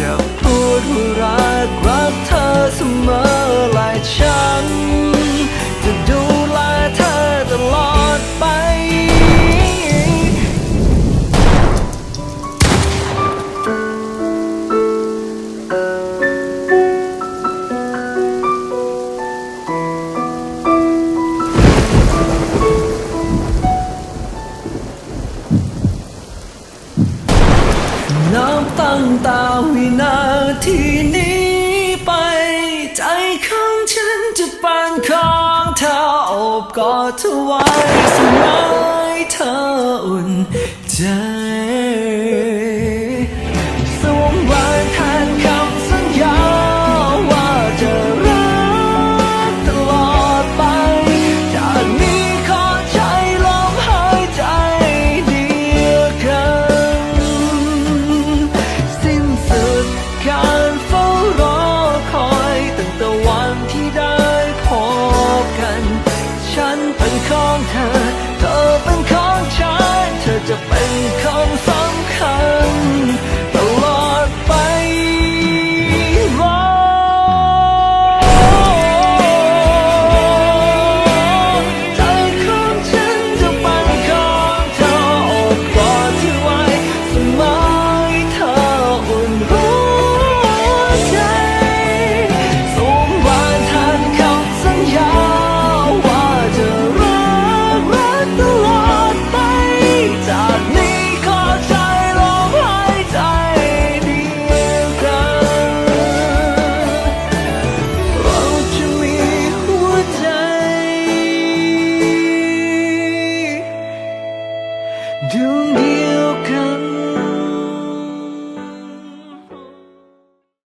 จะพูด น้ำตั้งตาวินาทีนี้ไป ใจของฉันจะปานของเธออบกอดเธอไว้สมัยเธออุ่นใจ long time. 丢。